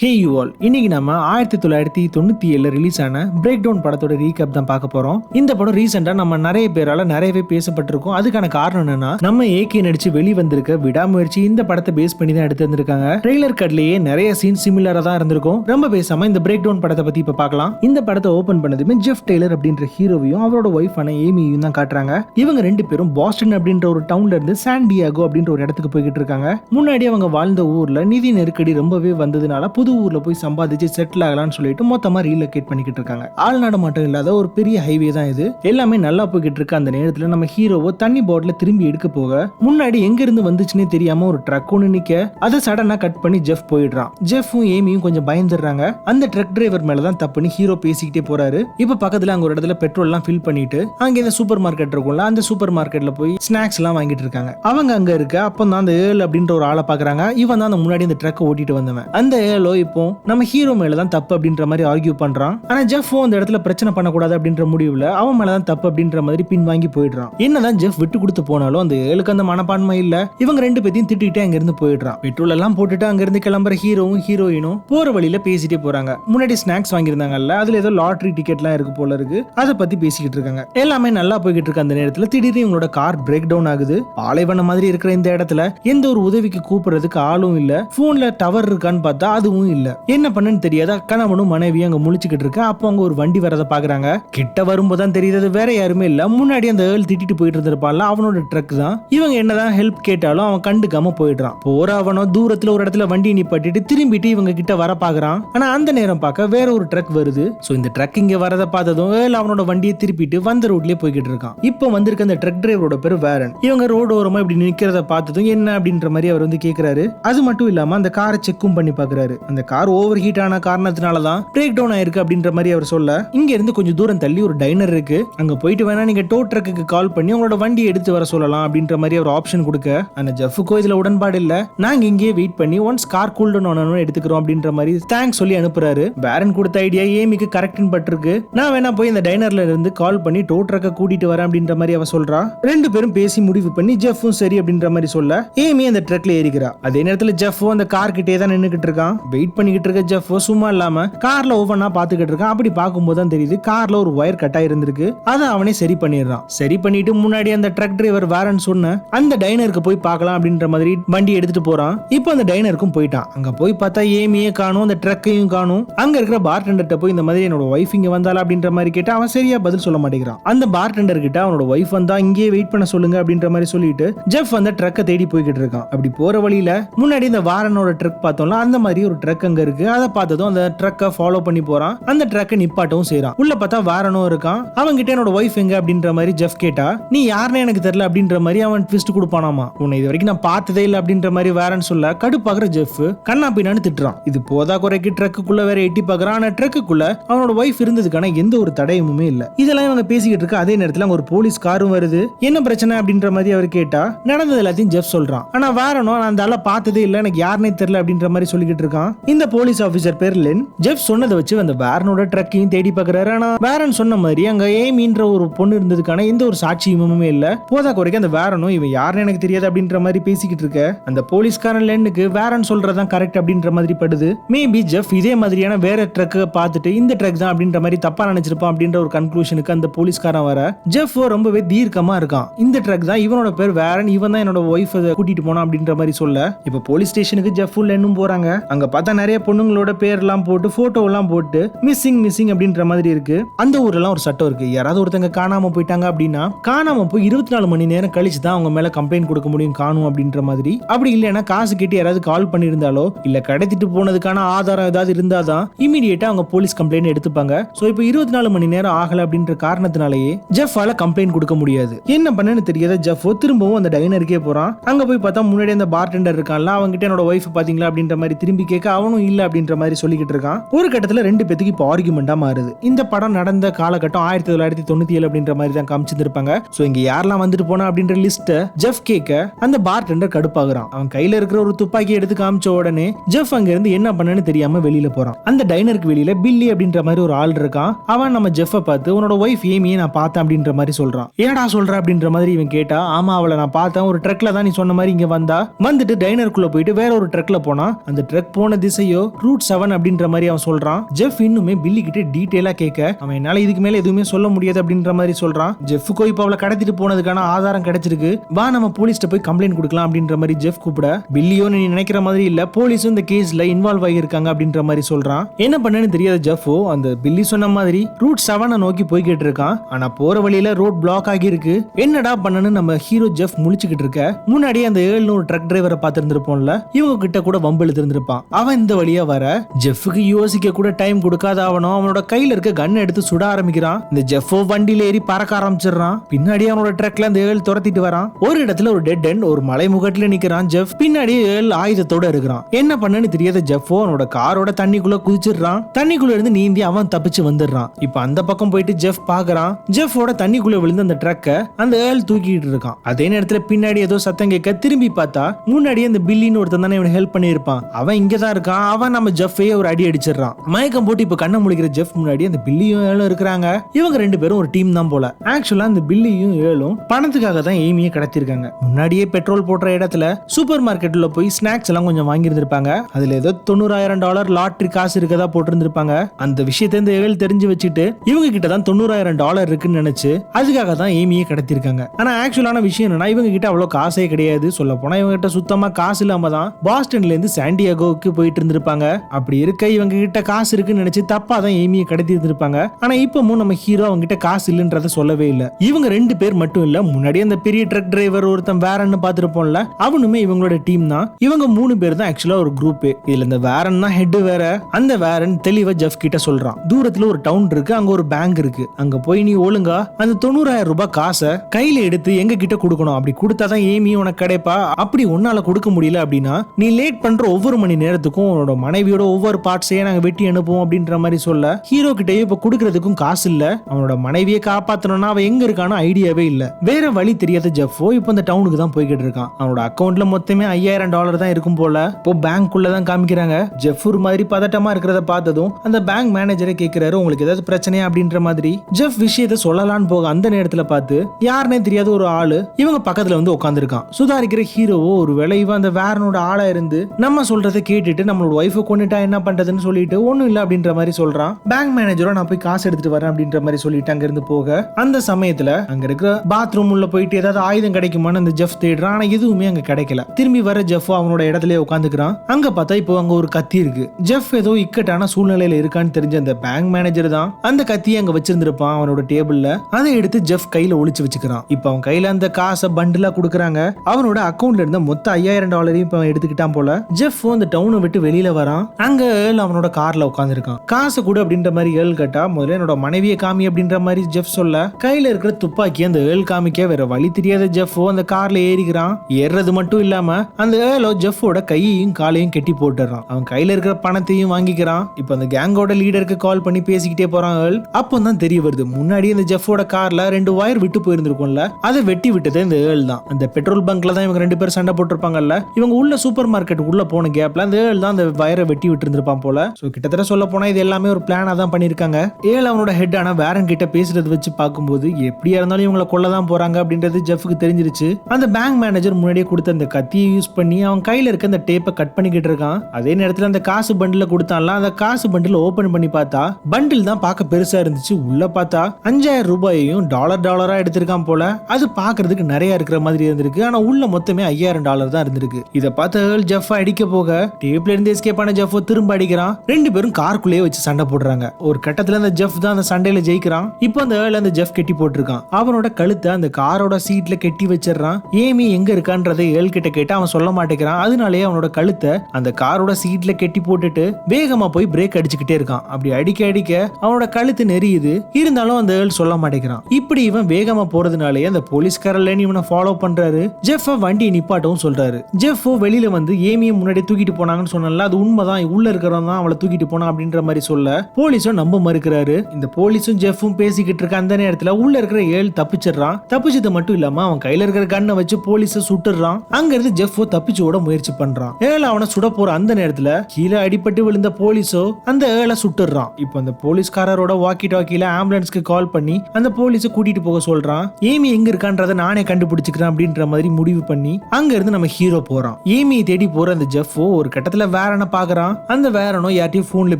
Hey you all இன்னைக்கு நம்ம ஆயிரத்தி தொள்ளாயிரத்தி தொண்ணூற்றி ஏழில் ரிலீஸ் ஆன பிரேக் டவுன் படத்தோட ரீகப் தான் பார்க்க போகிறோம் இந்த படம் ரீசெண்டாக நம்ம நிறைய பேரால் நிறையவே பேசப்பட்டிருக்கோம். அதுக்கான காரணம் என்னன்னா நம்ம ஏகே நடிச்சு வெளிவந்திருக்க விடாமுயற்சி இந்த படத்தை பேஸ் பண்ணி தான் எடுத்து வந்திருக்காங்க. ட்ரெய்லர் கட்லேயே நிறைய சீன் சிமிலராக தான் இருந்திருக்கும். ரொம்ப பேசாம இந்த பிரேக் டவுன் படத்தை பற்றி இப்போ பார்க்கலாம். இந்த படத்தை ஓப்பன் பண்ணதுமே ஜெஃப் டெய்லர் அப்படின்ற ஹீரோவையும் அவரோட ஒய்ஃபான ஏமியும் தான் காட்டுறாங்க. இவங்க ரெண்டு பேரும் பாஸ்டன் அப்படின்ற ஒரு டவுன்ல இருந்து சான் டியாகோ அப்படின்ற ஒரு இடத்துக்கு போய்கிட்டு இருக்காங்க. முன்னாடி அவங்க வாழ்ந்த ஊரில் நிதி நெருக்கடி ரொம்பவே வந்ததுனால புது ஊரில் போய் சம்பாதிச்சு செட்டில் ஆகலாம்னு சொல்லிட்டு மொத்தமாக ரீலொகேட் பண்ணிக்கிட்டு இருக்காங்க. ஆள் நடமாட்டம் இல்லாத ஒரு பெரிய ஹைவே தான் இது. எல்லாமே நல்லா போய்கிட்டு இருக்க அந்த நேரத்தில் நம்ம ஹீரோவோ தண்ணி பாட்டில திரும்பி எடுக்க போக. முன்னாடி எங்கேருந்து வந்துச்சுன்னே தெரியாம ஒரு ட்ரக் ஒன்று நிற்க அதை சடனாக கட் பண்ணி ஜெஃப் போயிடுறான். ஜெஃப்பும் ஏமியும் கொஞ்சம் பயந்துடுறாங்க. அந்த ட்ரக் டிரைவர் மேலதான் தப்புன்னு ஹீரோ பேசிக்கிட்டே போறாரு. இப்போ பக்கத்தில் அங்கே ஒரு இடத்துல பெட்ரோல்லாம் ஃபில் பண்ணிட்டு அங்கே இந்த சூப்பர் மார்க்கெட் இருக்கும்ல அந்த சூப்பர் மார்க்கெட்ல போய் ஸ்நாக்ஸ் எல்லாம் வாங்கிட்டு இருக்காங்க. அவங்க அங்க இருக்க அப்போ தான் அந்த ஏழு அப்படின்ற ஒரு ஆளை பாக்குறாங்க. இவன் தான் அந்த முன்னாடி அந்த ட்ரக்கை ஓட்டிட்டு வந்தவன். அந்த ஏழோ இப்போ நம்ம ஹீரோ மேல தான் தப்பு அப்படின்ற மாதிரி ஆர்கியூ பண்றான். ஆனா ஜெஃபும் அந்த இடத்துல பிரச்சனை பண்ணக்கூடாது அப்படின்ற முடிவுல அவன் மேல தான் தப்பு அப்படின்ற மாதிரி பின்வாங்கி போயிடுறான். என்னதான் ஜெஃப் விட்டு கொடுத்து போனாலும் அந்த ஏழுக்கு அந்த மனப்பான்மை இல்ல. இவங்க ரெண்டு பேத்தையும் திட்டிட்டு அங்க இருந்து போயிடுறான். பெட்ரோல் எல்லாம் போட்டுட்டு அங்க இருந்து கிளம்புற ஹீரோவும் ஹீரோயினும் போற வழியில பேசிட்டே போறாங்க. முன்னாடி ஸ்நாக்ஸ் வாங்கியிருந்தாங்கல்ல அதுல ஏதோ லாட்ரி டிக்கெட்லாம் இருக்கு போல இருக்கு. அதை பத்தி பேசிக்கிட்டு இருக்காங்க. எல்லாமே நல்லா போய்கிட்டு இருக்க அந்த நேரத்துல திடீர்னு இவங்களோட கார் பிரேக் டவுன் ஆகுது. பாலைவனம் மாதிரி இருக்கிற இந்த இடத்துல எந்த ஒரு உதவிக்கு கூப்பிடுறதுக்கு ஆளும் இல்ல. போன்ல டவர் இருக்கான்னு பார்த்தா அதுவும் இல்ல. என்ன பண்ணுன்னு தெரியாத? கணவனும் மனைவியும் அங்க முழிச்சுக்கிட்டு இருக்க அப்போ அங்க ஒரு வண்டி வரதை பாக்குறாங்க. கிட்ட வரும்போதான் தெரியுது வேற யாருமே இல்ல. முன்னாடி அந்த ஏழு திட்டிட்டு போயிட்டு இருந்திருப்பான்ல அவனோட ட்ரக் தான். இவங்க என்னதான் ஹெல்ப் கேட்டாலும் அவன் கண்டுக்காம போயிடுறான். போற அவனோ தூரத்துல ஒரு இடத்துல வண்டி நிப்பாட்டிட்டு திரும்பிட்டு இவங்க கிட்ட வர பாக்குறான். ஆனா அந்த நேரம் பார்க்க வேற ஒரு ட்ரக் வருது. சோ இந்த ட்ரக் இங்க வரதை பார்த்ததும் ஏழு அவனோட வண்டியை திருப்பிட்டு வந்த ரோட்லயே போய்கிட்டு இருக்கான். இப்போ வந்திருக்க அந்த ட்ரக் டிரைவரோட பேர் வேரன் இவங்க ரோடு ஓரமா இப்படி நிக்கிறத பார்த்ததும் என்ன அப்படின்ற மாதிரி அவர் வந்து கேக்குறாரு. அது மட்டும் இல்லாம அந்த காரை செக்கும் பண்ணி பாக்குறாரு. அந்த கார் ஓவர் ஹீட் ஆன காரணத்தினால தான் பிரேக் டவுன் ஆயிருக்கு அப்படின்ற மாதிரி அவர் சொல்ல இங்க இருந்து கொஞ்சம் தூரம் தள்ளி ஒரு டைனர் இருக்கு. அங்க போயிட்டு வேணா நீங்க டோ ட்ரக்கு கால் பண்ணி உங்களோட வண்டியை எடுத்து வர சொல்லலாம் அப்படின்ற மாதிரி அவர் ஆப்ஷன் கொடுக்க அந்த ஜெஃபுக்கோ இதுல உடன்பாடு இல்ல. நாங்க இங்கேயே வெயிட் பண்ணி ஒன்ஸ் கார் கூல் டவுன் ஆனணும் எடுத்துக்கிறோம் அப்படின்ற மாதிரி தேங்க்ஸ் சொல்லி அனுப்புறாரு. பேரன் கொடுத்த ஐடியா ஏமிக்கு கரெக்ட்னு பட்டிருக்கு. நான் வேணா போய் இந்த டைனர்ல இருந்து கால் பண்ணி டோ ட்ரக்கை கூட்டிட்டு வரேன் அப்படின்ற மாதிரி அவ சொல்றா. ரெண்டு பேரும் பேசி முடிவு பண்ணி ஜெஃப்பும் சரி அப்படின்ற மாதிரி சொல்ல ஏமி அந்த ட்ரக்ல ஏறிக்கிறா. அதே நேரத்துல ஜெஃபும் அந்த கார் கிட்டே தான் நின்னுகிட்டு இருக்கான். வெயிட் பண்ணிக்கிட்டு இருக்க ஜெஃப் சும்மா இல்லாம கார்ல ஒவ்வொன்றா பாத்துக்கிட்டு இருக்கான். அப்படி பார்க்கும்போது தான் தெரியுது கார்ல ஒரு ஒயர் கட் ஆயிருந்திருக்கு அதை அவனே சரி பண்ணிடுறான். சரி பண்ணிட்டு முன்னாடி அந்த ட்ரக் டிரைவர் வேறன்னு சொன்ன அந்த டைனருக்கு போய் பார்க்கலாம் அப்படின்ற மாதிரி வண்டி எடுத்துட்டு போறான். இப்போ அந்த டைனருக்கும் போயிட்டான். அங்க போய் பார்த்தா ஏமியே காணும் அந்த ட்ரக்கையும் காணும். அங்க இருக்கிற பார்டெண்டர்ட்ட போய் இந்த மாதிரி என்னோட ஒய்ஃப் இங்க வந்தாலா அப்படின்ற மாதிரி கேட்டு அவன் சரியா பதில் சொல்ல மாட்டேங்கிறான். அந்த பார்டெண்டர் கிட்ட அவனோட ஒய்ஃப் வந்தா இங்கேயே வெயிட் பண்ண சொல்லுங்க அப்படின்ற மாதிரி சொல்லிட்டு ஜெஃப் அந்த ட்ரக்கை தேடி போய்கிட்டு இருக்கான். அப்படி போற வழியில முன்னாடி இந்த வாரனோட ட்ரக் பார்த்தோம்ல அந்த மாதிரி ஒரு ட்ரக் அங்க இருக்கு. அதை பார்த்ததும் அந்த ட்ரக்கை ஃபாலோ பண்ணி போறான். அந்த ட்ரக்கை நிப்பாட்டவும் செய்யறான் உள்ள பார்த்தா வாரனும் இருக்கான். அவன் கிட்ட என்னோட ஒய்ஃப் எங்க அப்படின்ற மாதிரி ஜெஃப் கேட்டா நீ யாருன்னு எனக்கு தெரியல அப்படின்ற மாதிரி அவன் ட்விஸ்ட் கொடுப்பானாமா. உன்னை இது வரைக்கும் நான் பார்த்ததே இல்லை அப்படின்ற மாதிரி வேறன்னு சொல்ல கடுப்பாகிற ஜெஃப் கண்ணா பின்னான்னு திட்டுறான். இது போதா குறைக்கு ட்ரக்குக்குள்ள வேற எட்டி பார்க்கறான். ஆனா ட்ரக்குக்குள்ள அவனோட ஒய்ஃப் இருந்ததுக்கான எந்த ஒரு தடயமுமே இல்ல. இதெல்லாம் இவங்க பேசிக்கிட்டு இருக்க அதே நேரத்துல ஒரு போலீஸ் காரும் வருது. என்ன பிரச்சனை அப்படின்ற மாதிரி அவர் கேட்டா நடந்தது எல்லாத்தையும் ஜெஃப் சொல்றான். ஆனா வேறனும் நான் அந்த ஆளை பார்த்ததே இல்லை. எனக்கு யாருனே தெரியல அப்படின்ற மாதிரி சொல்லிக்கிட்டு இருக்கான். இந்த போலீஸ் ஆபீசர் பேர் லென். ஜெஃப் சொன்னதை வச்சு அந்த வேரனோட ட்ரக்கையும் தேடி பார்க்கறாரு. ஆனா வேரன் சொன்ன மாதிரி அங்க ஏமின்ற ஒரு பொண்ணு இருந்ததுக்கான எந்த ஒரு சாட்சியமுமே இல்ல. போதா குறைக்க அந்த வேரனும் இவன் யாருன்னு எனக்கு தெரியாது அப்படின்ற மாதிரி பேசிக்கிட்டு இருக்க. அந்த போலீஸ்காரன் லென்னுக்கு வேரன் சொல்றதான் கரெக்ட் அப்படின்ற மாதிரி படுது. மேபி ஜெஃப் இதே மாதிரியான வேற ட்ரக்கை பார்த்துட்டு இந்த ட்ரக் தான் அப்படின்ற மாதிரி தப்பா நினைச்சிருப்பான் அப்படின்ற ஒரு கன்க்ளூஷனுக்கு அந்த போலீஸ்காரன் வர. ஜெஃப் ரொம்பவே தீர்க்கமா இருக்கான். இந்த ட்ரக் தான் இவனோட பேர் வேரன் இவன் தான் என்னோட ஒய்ஃப் கூட்டிட்டு போனான் அப்படின்ற மாதிரி சொல்ல. இப்ப போலீஸ் ஸ்டேஷனுக்கு ஜெஃப் லென்னும் போறாங்க. அங்க பார்த்தா நிறைய பொண்ணுங்களோட பேர்லாம் போட்டு ஃபோட்டோலாம் போட்டு மிஸ்ஸிங் மிஸ்ஸிங் அப்படின்ற மாதிரி இருக்கு. அந்த ஊர்லாம் ஒரு சட்டம் இருக்கு. யாராவது ஒருத்தங்க காணாம போயிட்டாங்க அப்படின்னா காணாம போய் இருபத்தி நாலு மணி நேரம் கழிச்சு தான் அவங்க மேல கம்ப்ளைண்ட் கொடுக்க முடியும் காணும் அப்படின்ற மாதிரி. அப்படி இல்லைன்னா காசு கேட்டு யாராவது கால் பண்ணியிருந்தாலோ இல்ல கடத்திட்டு போனதுக்கான ஆதாரம் ஏதாவது இருந்தாதான் இமீடியட்டா அவங்க போலீஸ் கம்ப்ளைண்ட் எடுத்துப்பாங்க. சோ இப்போ இருபத்தி நாலு மணி நேரம் ஆகல அப்படின்ற காரணத்தினாலேயே ஜெஃபால கம்ப்ளைண்ட் கொடுக்க முடியாது. என்ன பண்ணனு தெரியாத ஜெஃபோ திரும்பவும் அந்த டைனருக்கே போறான். அங்க போய் பார்த்தா முன்னாடி அந்த பார்டெண்டர் இருக்கான்ல அவங்ககிட்ட என்னோட ஒய்ஃப் பாத்தீங்களா அப்படின்ற மாதிரி திரும்பி கேட்க அவனும் இல்ல அப்படின்ற மாதிரி சொல்லிக்கிட்டு இருக்கான். ஒரு கட்டத்துல ரெண்டு பேத்துக்கு இப்போ ஆர்குமெண்டா மாறுது. இந்த படம் நடந்த காலகட்டம் ஆயிரத்தி தொள்ளாயிரத்தி தொண்ணூத்தி ஏழு அப்படின்ற மாதிரி தான் காமிச்சிருப்பாங்க சோ இங்க யாரெல்லாம் வந்துட்டு போனா அப்படின்ற லிஸ்ட் ஜெஃப் கேட்க அந்த பார்டெண்டர் கடுப்பாகுறான். அவன் கையில இருக்கிற ஒரு துப்பாக்கி எடுத்து காமிச்ச உடனே ஜெஃப் அங்க இருந்து என்ன பண்ணனு தெரியாம வெளியில போறான். அந்த டைனருக்கு வெளியில பில்லி அப்படின்ற மாதிரி ஒரு ஆள் இருக்கான். அவன் நம்ம ஜெஃப்பை பார்த்து உன்னோட ஒய்ஃப் ஏமியை நான் பார்த்தேன் அப்படின்ற மாதிரி சொல்றான். ஏடா சொல்ற? அப்படின்ற மாதிரி இவன் கேட்டா ஆமா அவளை நான் பார்த்தேன். ஒரு ட்ரக்ல தான் நீ சொன்ன மாதிரி இங்க வந்தா. வந்துட்டு டைனருக்குள்ள போயிட்டு வேற ஒரு ட்ரக்ல போனா அந்த ட்ரக் போன திசையோ ரூட் செவன் அப்படின்ற மாதிரி அவன் சொல்றான். ஜெஃப் இன்னுமே பில்லி கிட்ட டீட்டெயிலா கேட்க அவன் என்னால இதுக்கு மேல எதுவுமே சொல்ல முடியாது அப்படின்ற மாதிரி சொல்றான். ஜெஃப்கோ இப்போ அவளை கடத்திட்டு போனதுக்கான ஆதாரம் கிடைச்சிருக்கு. வா நம்ம போலீஸ்ட்ட போய் கம்ப்ளைண்ட் கொடுக்கலாம் அப்படின்ற மாதிரி ஜெஃப் கூப்பிட பில்லியோ நீ நினைக்கிற மாதிரி இல்ல போலீஸும் இந்த கேஸ்ல இன்வால்வ் ஆகியிருக்காங்க அப்படின்ற மாதிரி சொல்றான். என்ன பண்ணேன்னு தெரியாத ஜெஃபோ அந்த பில்லி சொன்ன மாதிரி ரூட் செவனை நோக்கி போய்கிட்டு இருக்கான். ஆனா போற வழியில ரோட் பிளாக் ஆகியிருக்கு. என்னடா பண்ணனு நம்ம ஹீரோ ஜெஃப் முழிச்சுக்கிட்டு இருக்க. முன்னாடியே அந்த ஏழுநூறு ட்ரக் டிரைவரை பார்த்திருந்திருப்போம்ல இவங்க கிட்ட கூட வம்பு இருந்திருப்பான் அவன் இந்த வழியா வர? ஜெஃப்க்கு யோசிக்க கூட டைம் கொடுக்காத அவனும் அவனோட கையில இருக்க கன் எடுத்து சுட ஆரம்பிக்கிறான். இந்த ஜெஃபோ வண்டியில ஏறி பறக்க ஆரம்பிச்சிடுறான். பின்னாடி அவனோட ட்ரக்ல அந்த ஏழு துரத்திட்டு வரான். ஒரு இடத்துல ஒரு டெட் எண்ட் ஒரு மலை முகட்டுல நிக்கிறான் ஜெஃப். பின்னாடி ஏழு ஆயுதத்தோட இருக்கிறான். என்ன பண்ணுன்னு தெரியாத ஜெஃபோ அவனோட காரோட தண்ணிக்குள்ள குதிச்சிடுறான். தண்ணிக்குள்ள இருந்து நீந்தி அவன் தப்பிச்சு வந்துடுறான். இப்ப அந்த பக்கம் போயிட்டு ஜெஃப் பாக்குறான். ஜெஃபோட தண்ணிக்குள்ள விழுந்து அந்த ட்ரக்க அந்த ஏழு தூக்கிட்டு இருக்கான். அதே நேரத்துல பின்னாடி ஏதோ சத்தம் கேட்க திரும்பி பார்த்தா முன்னாடியே அந்த பில்லின்னு ஒருத்தன் தானே இவன் ஹெல்ப் பண்ணியிருப்பான். அவன் இங்கதான் இருக்கான். இருக்கான் அவன் நம்ம ஜெஃபையே ஒரு அடி அடிச்சிடுறான். மயக்கம் போட்டு இப்ப கண்ணை முழிக்கிற ஜெஃப் முன்னாடி அந்த பில்லியும் ஏழும் இருக்கிறாங்க. இவங்க ரெண்டு பேரும் ஒரு டீம் தான் போல. ஆக்சுவலா அந்த பில்லியும் ஏழும் பணத்துக்காக தான் எய்மியை கடத்திருக்காங்க முன்னாடியே பெட்ரோல் போடுற இடத்துல சூப்பர் மார்க்கெட்ல போய் ஸ்நாக்ஸ் எல்லாம் கொஞ்சம் வாங்கியிருந்திருப்பாங்க. அதுல ஏதோ தொண்ணூறாயிரம் டாலர் லாட்ரி காசு இருக்கதா போட்டிருந்திருப்பாங்க. அந்த விஷயத்த இந்த ஏழு தெரிஞ்சு வச்சுட்டு இவங்க கிட்ட தான் தொண்ணூறாயிரம் டாலர் இருக்குன்னு நினைச்சு அதுக்காக தான் எய்மியே கடத்திருக்காங்க ஆனா ஆக்சுவலான விஷயம் என்னன்னா இவங்க கிட்ட அவ்வளவு காசே கிடையாது. சொல்ல போனா இவங்க கிட்ட சுத்தமா காசு இல்லாம தான் பாஸ்டன்ல இருந்து சாண்டியாகோவுக்கு போயிட்டு இருந்திருப்பாங்க அப்படி இருக்க இவங்க கிட்ட காசு இருக்குன்னு நினைச்சு தப்பா தான் எய்மியை கடத்தி இருந்திருப்பாங்க ஆனா இப்பவும் நம்ம ஹீரோ அவங்க கிட்ட காசு இல்லைன்றத சொல்லவே இல்லை. இவங்க ரெண்டு பேர் மட்டும் இல்ல முன்னாடி அந்த பெரிய ட்ரக் டிரைவர் ஒருத்தன் வேறன்னு பார்த்திருப்போம்ல அவனுமே இவங்களோட டீம் தான். இவங்க மூணு பேர் தான் ஆக்சுவலா ஒரு குரூப் இதுல இந்த வேரன் தான் ஹெட் வேற. அந்த வேரன் தெளிவா ஜெஃப் கிட்ட சொல்றான். தூரத்துல ஒரு டவுன் இருக்கு அங்க ஒரு பேங்க் இருக்கு. அங்க போய் நீ ஒழுங்கா அந்த தொண்ணூறாயிரம் ரூபாய் காசை கையில எடுத்து எங்க கிட்ட கொடுக்கணும். அப்படி கொடுத்தாதான் ஏமி உனக்கு கிடைப்பா. அப்படி உன்னால கொடுக்க முடியல அப்படின்னா நீ லேட் பண்ற ஒவ்வொரு மணி நேரத்துக்கும் உன்னோட மனைவியோட ஒவ்வொரு பார்ட்ஸையும் நாங்க வெட்டி அனுப்புவோம் அப்படின்ற மாதிரி சொல்ல ஹீரோ கிட்டயும் இப்ப கொடுக்கறதுக்கும் காசு இல்ல. அவனோட மனைவியை காப்பாத்தணும்னா அவன் எங்க இருக்கானோ ஐடியாவே இல்ல. வேற வழி தெரியாத ஜெஃபோ இப்போ இந்த டவுனுக்கு தான் போய்கிட்டு இருக்கான். அவனோட அக்கௌண்ட்ல மொத்தமே ஐயாயிரம் டாலர் தான் இருக்கும் போல. இப்போ பேங்க்குள்ள தான் காமிக்கிறாங்க. ஜெஃப் மாதிரி பதட்டமா இருக்கிறத பார்த்ததும் அந்த பேங்க் மேனேஜரை கேட்கிறாரு உங்களுக்கு ஏதாவது பிரச்சனையா? அப்படின்ற மாதிரி. ஜெஃப் விஷயத்தை சொல்லலாம்னு போக அந்த நேரத்துல பார்த்து யாருனே தெரியாத ஒரு ஆளு இவங்க பக்கத்துல வந்து உட்காந்துருக்கான் சுதாரிக்கிற ஹீரோவோ ஒரு விளைவு அந்த வேரனோட ஆளா இருந்து நம்ம சொல்றதை கேட்டுட்டு நம்மளோட ஒய்ஃபை கொண்டுட்டா என்ன பண்றதுன்னு சொல்லிட்டு ஒன்றும் இல்ல அப்படின்ற மாதிரி சொல்றான். பேங்க் மேனேஜரும் நான் போய் காசு எடுத்துட்டு வரேன் அப்படின்ற மாதிரி சொல்லிட்டு அங்க இருந்து போக அந்த சமயத்துல அங்க இருக்கிற பாத்ரூம் உள்ள போயிட்டு ஏதாவது ஆயுதம் கிடைக்குமான்னு அந்த ஜெஃப் தேடுறான். ஆனா எதுவுமே அங்க கிடைக்கல. திரும்பி வர ஜெஃப் அவனோட இடத்துலயே உட்காந்துக்கிறான். அங்க பார்த்தா இப்போ அங்க ஒரு கத்தி இருக்கு. ஜெஃப் ஏதோ இக்கட்டான சூழ்நிலையில இருக்கான்னு தெரிஞ்ச அந்த பேங்க் மேனேஜர் தான் அந்த கத்தியை அங்க வச்சிருந்திருப்பான் அவனோட டேபிள்ல அதை எடுத்து ஜெஃப் கையில ஒளிச்சு வச்சுக்கிறான். இப்போ அவன் கையில அந்த காசை பண்டிலா கொடுக்குறாங்க. அவனோட அக்கௌண்ட்ல இருந்த மொத்த ஐயாயிரம் டாலரையும் இப்போ எடுத்துக்கிட்டான் போல. ஜெஃப் அந்த டவுனை விட்டு வெளியில வரான். அங்க ஏல் அவனோட கார்ல உட்காந்துருக்கான் காசு கூட அப்படின்ற மாதிரி ஏல் கேட்டா முதல்ல என்னோட மனைவியை காமி அப்படின்ற மாதிரி ஜெஃப் சொல்ல கையில இருக்கிற துப்பாக்கி அந்த ஏல் காமிக்க வேற வழி தெரியாத ஜெஃபோ அந்த கார்ல ஏறிக்கிறான். ஏறுறது மட்டும் இல்லாம அந்த ஏலோ ஜெஃபோட கையையும் காலையும் கெட்டி போட்டுறான் அவன் கையில இருக்கிற பணத்தையும் வாங்கிக்கிறான். இப்போ அந்த கேங்கோட லீடருக்கு கால் பண்ணி பேசிக்கிட்டே போறான் ஏல் அப்போ தான் தெரிய வருது முன்னாடி அந்த ஜெஃபோட கார்ல ரெண்டு வயர் விட்டு போயிருந்திருக்கும்ல அதை வெட்டி விட்டது இந்த ஏல் தான். அந்த பெட்ரோல் பங்க்ல தான் இவங்க ரெண்டு பேரும் சண்டை போட்டிருப்பாங்கல்ல இவங்க உள்ள சூப்பர் மார்க்கெட் உள்ள போன கேப்ல அந்த ஏல் தான் அந்த வயரை வெட்டி விட்டு இருந்திருப்பான் போல. சோ கிட்டத்தட்ட சொல்ல போனால் இது எல்லாமே ஒரு பிளானாக தான் பண்ணியிருக்காங்க. ஏழு அவனோட ஹெட் ஆனா வேரன் கிட்ட பேசுறது வச்சு பார்க்கும்போது எப்படியா இருந்தாலும் இவங்களை கொல்ல தான் போறாங்க அப்படின்றது ஜெஃப்க்கு தெரிஞ்சிருச்சு. அந்த பேங்க் மேனேஜர் முன்னாடியே கொடுத்த அந்த கத்தியை யூஸ் பண்ணி அவன் கையில இருக்க அந்த டேப்பை கட் பண்ணிக்கிட்டு இருக்கான். அதே நேரத்துல அந்த காசு பண்டில கொடுத்தான்ல அந்த காசு பண்டில் ஓப்பன் பண்ணி பார்த்தா பண்டில் தான் பார்க்க பெருசா இருந்துச்சு. உள்ள பார்த்தா அஞ்சாயிரம் ரூபாயையும் டாலர் டாலரா எடுத்திருக்கான் போல. அது பாக்குறதுக்கு நிறைய இருக்கிற மாதிரி இருந்திருக்கு. ஆனா உள்ள மொத்தமே ஐயாயிரம் டாலர் தான் இருந்திருக்கு. இதை பார்த்த ஜெஃப் அடிக்க போக டேப்ல இருந்து எஸ்கேப் ஆன ஜெஃப் திரும்ப அடிக்கிறான். ரெண்டு பேரும் காருக்குள்ளேயே வச்சு சண்டை போடுறாங்க. ஒரு கட்டத்துல அந்த ஜெஃப் தான் அந்த சண்டையில ஜெயிக்கிறான். இப்போ அந்த ஏர்ல அந்த ஜெஃப் கெட்டி போட்டிருக்கான். அவனோட கழுத்தை அந்த காரோட சீட்ல கெட்டி வச்சிடறான். ஏமி எங்க இருக்கான்றதை ஏல் கிட்ட கேட்டு அவன் சொல்ல மாட்டேங்கிறான். அதனாலேயே அவனோட கழுத்தை அந்த காரோட சீட்ல கெட்டி போட்டுட்டு வேகமா போய் பிரேக் அடிச்சுக்கிட்டே இருக்கான். அப்படி அடிக்க அடிக்க அவனோட கழுத்து நெரியுது. இருந்தாலும் அந்த ஏர்ல் சொல்ல மாட்டேங்கிறான். இப்படி இவன் வேகமா போறதுனாலே அந்த போலீஸ்காரர்ல இவனை ஃபாலோ பண்றாரு. ஜெஃப் வண்டியை நிப்பாட்டவும் சொல்றாரு. ஜெஃப் வெளியில வந்து ஏமியை முன்னாடி தூக்கிட்டு போனாங்கன்னு சொன்னல அது உண்மைதான். உள்ள இருக்கிறவன் தான் அவளை தூக்கிட்டு போனா அப்படின்ற மாதிரி சொல்ல. போலீஸும் நம்ப மறுக்கிறாரு. இந்த போலீஸும் ஜெஃபும் பேசிக்கிட்டு இருக்க அந்த நேரத்துல உள்ள இருக்கிற ஏழு தப்பிச்சிடுறான். தப்பிச்சது மட்டும் இல்லாம அவன் கையில இருக்கிற கண்ணை வச்சு போலீஸ சுட்டுறான். அங்க இருந்து ஜெஃபோ தப்பிச்சு ஓட முயற்சி பண்றான். ஏழை அவனை சுட போற அந்த நேரத்துல கீழே அடிபட்டு விழுந்த போலீஸோ அந்த ஏழை சுட்டுறான். இப்போ அந்த போலீஸ்காரரோட வாக்கி டாக்கில ஆம்புலன்ஸ்க்கு கால் பண்ணி அந்த போலீஸை கூட்டிட்டு போக சொல்றான். ஏமி எங்க இருக்கான்றதை நானே கண்டுபிடிச்சுக்கிறேன் அப்படின்ற மாதிரி முடிவு பண்ணி அங்க இருந்து நம்ம ஹீரோ போறான். ஏமியை தேடி போற அந்த ஜெஃபோ ஒரு கட்டத்துல வேறனை பாக்குறான்? அந்த வேறனும் யார்ட்டையும் போன்ல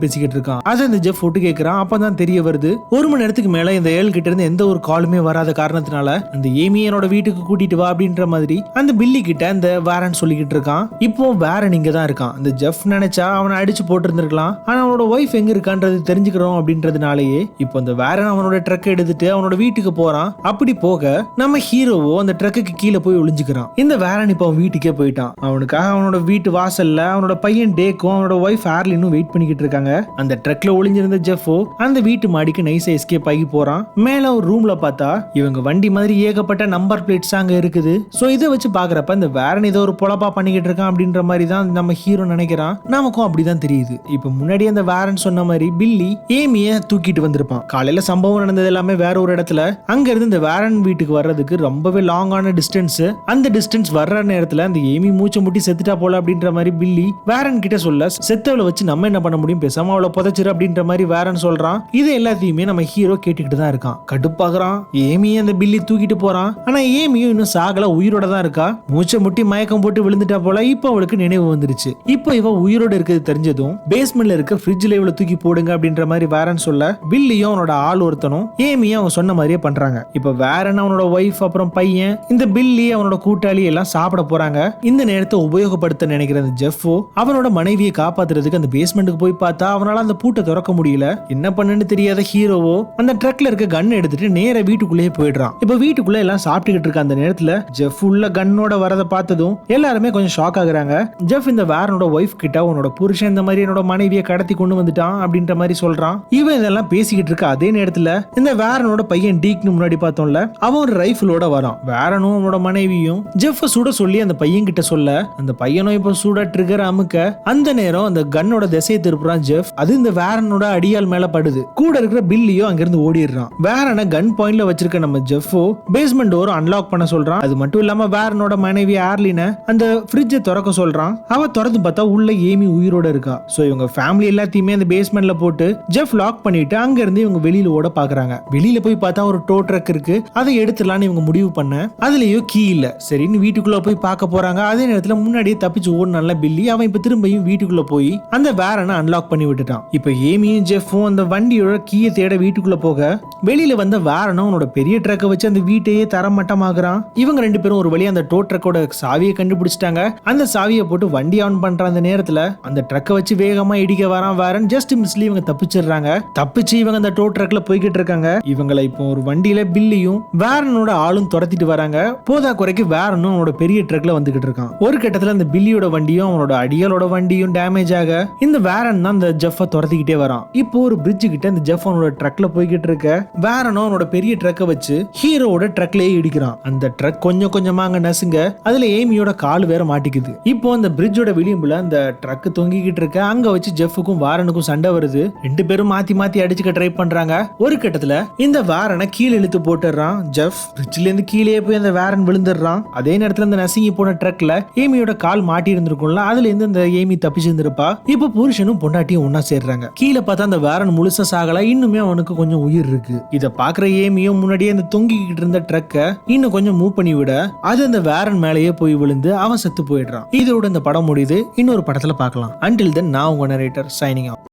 பேசிக்கிட்டு இருக்கான். அதை இந்த ஜெஃப் ஒட்டு கேட்கிறான் அப்பதான் தெரிய வருது. ஒரு மணி நேரத்துக்கு மேல இந்த ஏழு கிட்ட இருந்து எந்த ஒரு காலுமே வராத காரணத்தினால அந்த ஏமி என்னோட வீட்டுக்கு கூட்டிட்டு வா அப்படின்ற மாதிரி அந்த பில்லி கிட்ட இந்த வேரன் சொல்லிக்கிட்டு இருக்கான். இப்போ வேரன் இங்க தான் இருக்கான். இந்த ஜெஃப் நினைச்சா அவனை அடிச்சு போட்டிருந்திருக்கலாம். ஆனா அவனோட ஒய்ஃப் எங்க இருக்கான்றது தெரிஞ்சுக்கிறோம் அப்படின்றதுனாலயே இப்போ அந்த வேரன் அவனோட ட்ரக் எடுத்துட்டு அவனோட வீட்டுக்கு போறான். அப்படி போக நம்ம ஹீரோவோ அந்த ட்ரக்குக்கு கீழே போய் ஒளிஞ்சுக்கிறான். இந்த வேரன் இப்போ அவன் வீட்டுக்கே போயிட்டான். அவனுக்காக அவனோட வீட்டு வாசல்ல அவனோட பையன் டேக்கும் அவனோட ஒய்ஃப் இன்னும் வெயிட் பண்ணிக்கிட்டு இருக்காங்க. அந்த ட்ரக்ல ஒளிஞ்சிருந்த ஜெஃபோ அந்த வீட்டு மாடிக்கு நைஸா எஸ்கேப் ஆகி போறான். மேல ஒரு ரூம்ல பார்த்தா இவங்க வண்டி மாதிரி ஏகப்பட்ட நம்பர் பிளேட்ஸ் அங்க இருக்குது. சோ இதை வச்சு பாக்குறப்ப இந்த வேரன் ஏதோ ஒரு பொழப்பா பண்ணிக்கிட்டு இருக்கான் அப்படின்ற மாதிரி தான் நம்ம ஹீரோ நினைக்கிறான். நமக்கும் அப்படிதான் தெரியுது. இப்போ முன்னாடி அந்த வேரன் சொன்ன மாதிரி பில்லி ஏமிய தூக்கிட்டு வந்திருப்பான். காலையில சம்பவம் நடந்தது எல்லாமே வேற ஒரு இடத்துல. அங்க இருந்து இந்த வேரன் வீட்டுக்கு வர்றதுக்கு ரொம்பவே லாங்கான டிஸ்டன்ஸ் அந்த டிஸ்டன்ஸ் வர்ற நேரத்துல அந்த ஏமி மூச்சை முட்டி செத்துட்டா போல அப்படின்ற மாதிரி பில்லி வேரன் கிட்ட சொல்ல செத்தவளை வச்சு நம்ம என்ன பண்ண முடியும்? பேசாம அவளை புதைச்சிரு அப்படின்ற மாதிரி வேரன் சொல்றான். இது எல்லாத்தையுமே நம்ம ஹீரோ கேட்டுக்கிட்டு தான் இருக்கான். கடுப்பாகிறான் ஏமியும் அந்த பில்லி தூக்கிட்டு போறான். ஆனா ஏமியும் இன்னும் சாகல உயிரோட தான் இருக்கா? மூச்சை முட்டி மயக்கம் போட்டு விழுந்துட்டா போல இப்போ அவளுக்கு நினைவு வந்துருச்சு. இப்போ இவ உயிரோட இருக்கிறது தெரிஞ்சதும் பேஸ்மெண்ட்ல இருக்க ஃப்ரிட்ஜ்ல இவளை தூக்கி போடுங்க அப்படின்ற மாதிரி வேரன் சொல்ல பில்லியும் அவனோட ஆள் ஒருத்தனும் ஏமியும் அவங்க சொன்ன மாதிரியே பண்றாங்க. இப்போ வேரன் அவனோட ஒய்ஃப் அப்புறம் பையன் இந்த பில்லி அவனோட கூட்டாளி எல்லாம் சாப்பிட போறாங்க. இந்த நேரத்தை உபயோகப்படுத்த நினைக்கிற அந்த ஜெஃபோ அவனோட மனைவியை காப்பாத்துறதுக்கு அந்த பேஸ்மெண்ட்டுக்கு போய் பார்த்தா அவனால அந்த பூட்டை திறக்க முடியல. என்ன பண்ணுன்னு தெரியாத ஹீரோவோ அந்த ட்ரக்ல இருக்க கன் எடுத்துட்டு நேர வீட்டுக்குள்ளேயே போயிடுறான். இப்போ வீட்டுக்குள்ள எல்லாம் சாப்பிட்டுக்கிட்டு இருக்க அந்த நேரத்துல ஜெஃப் உள்ள கன்னோட வரதை பார்த்ததும் எல்லாருமே கொஞ்சம் ஷாக் ஆகுறாங்க. ஜெஃப் இந்த வேரனோட ஒய்ஃப் கிட்ட உன்னோட புருஷன் இந்த மாதிரி என்னோட மனைவியை கடத்தி கொண்டு வந்துட்டான் அப்படின்ற மாதிரி சொல்றான். இவன் இதெல்லாம் பேசிக்கிட்டு இருக்க அதே நேரத்துல இந்த வேரனோட பையன் டீக்னு முன்னாடி பார்த்தோம்ல அவன் ஒரு ரைஃபிளோட வரான். வேரனும் அவனோட மனைவியும் ஜெஃப் சுட சொல்லி அந்த பையன் கிட்ட சொல்ல அந்த பையனும் இப்போ சுட ட்ரிகர் அமுக்க அந்த நேரம் அந்த கன்னோட திசையை திருப்புறான் ஜெஃப். அது இந்த வேரனோட அடியால் மேல படுது. கூட இருக்கிற பில்லியும் அங்கிருந்து ஓடிடுறான். வேரனை கன் பாயிண்ட்ல வச்சிருக்க நம்ம ஜெஃபோ பேஸ்மெண்ட் டோர் அன்லாக் பண்ண சொல்றான். அது மட்டும் இல்லாம வேரனோட மனைவி ஆர்லின அந்த ஃப்ரிட்ஜை திறக்க சொல்றான். அவ திறந்து பார்த்தா உள்ள ஏமி உயிரோட இருக்கா. சோ இவங்க ஃபேமிலி எல்லாத்தையுமே அந்த பேஸ்மெண்ட்ல போட்டு ஜெஃப் லாக் பண்ணிட்டு அங்க இருந்து இவங்க வெளியில ஓட பாக்குறாங்க. வெளியில போய் பார்த்தா ஒரு டோ ட்ரக் இருக்கு. அதை எடுத்துடலாம்னு இவங்க முடிவு பண்ண அதுலயும் கீ இல்ல. சரின்னு வீட்டுக்குள்ள போய் பார்க்க போறாங்க. அதே நேரத்துல முன்னாடியே தப்பிச்சு ஓடுனால பில்லி அவன் இப்ப திரும்பியும் வீட்டுக்குள்ள போய் அந்த வேரனை அன்லாக் பண்ணி விட்டுட்டான். இப்ப ஏமியும் ஜெஃபும் அந்த வண்டியோட கீயை தேட வீட்டுக்குள்ள போக வெளியில வந்த வேரனும் அவனோட பெரிய ட்ரக்கை வச்சு அந்த வீட்டையே தரமட்டமாகறான் இவங்க ரெண்டு பேரும் ஒரு வழியா அந்த டோ ட்ரக்கோட சாவியை கண்டுபிடிச்சிட்டாங்க. அந்த சாவியை போட்டு வண்டி ஆன் பண்ற அந்த நேரத்துல அந்த ட்ரக்கை வச்சு வேகமா இடிக்க வரான் வேரன். ஜஸ்ட் மிஸ்ல இவங்க தப்பிச்சிடுறாங்க. தப்பிச்சு இவங்க அந்த டோ ட்ரக்ல போய்கிட்டு இருக்காங்க. இவங்களை இப்போ ஒரு வண்டியில பில்லியும் வேரனோட ஆளும் துரத்திட்டு வராங்க. போதா குறைக்கு வேரனும் அவனோட பெரிய ட்ரக்ல வந்துகிட்டு இருக்கான். ஒரு கட்டத்துல அந்த பில்லியோட வண்டியும் அவனோட அடியாலோட வண்டியும் டேமேஜ் ஆக இந்த வேரன் தான் அந்த ஜெஃபை துரத்திக்கிட்டே வரான். இப்போ ஒரு பிரிட்ஜு கிட்ட இந்த ஜெஃப் அவனோட ட்ரக்ல போய்கிட்டு இருக்க வேரனும் அவனோட பெரிய ட்ரக்கை வச்சு ஹீரோவோட ட்ரக்லயே இடிக்கிறான். அந்த ட்ரக் கொஞ்சம் கொஞ்சமா அங்க நசுங்க அதுல ஏமியோட கால் வேற மாட்டிக்குது. இப்போ அந்த பிரிட்ஜோட விளிம்புல அந்த ட்ரக் தொங்கிக்கிட்டு இருக்க அங்க வச்சு ஜெஃபுக்கும் வாரனுக்கும் சண்டை வருது. ரெண்டு பேரும் மாத்தி மாத்தி அடிச்சுக்க ட்ரை பண்றாங்க. ஒரு கட்டத்துல இந்த வாரனை கீழே இழுத்து போட்டுடுறான். ஜெஃப் பிரிட்ஜ்ல இருந்து கீழே போய் அந்த வேரன் விழுந்துடுறான். அதே நேரத்துல அந்த நசுங்கி போன ட்ரக்ல ஏமியோட கால் மாட்டி இருந்திருக்கும்ல அதுல இருந்து அந்த ஏமி தப்பிச்சிருந்திருப்பா. இப்ப இப்போ புருஷனும் பொண்டாட்டியும் ஒன்னா சேர்றாங்க. கீழே பார்த்தா அந்த வேரன் முழுசா சாகல இன்னுமே அவனுக்கு கொஞ்சம் உயிர் இருக்கு. இத பாக்குற ஏமியும் முன்னாடியே அந்த தொங்கிக்கிட்டு இருந்த ட்ரக்க இன்னும் கொஞ்சம் மூவ் பண்ணி விட அது அந்த வேரன் மேலேயே போய் விழுந்து அவன் செத்து போயிடுறான். இதோட இந்த படம் முடியுது. இன்னொரு படத்துல பார்க்கலாம். அன்டில் தென் நான் உங்க நரேட்டர் சைனிங் ஆஃப்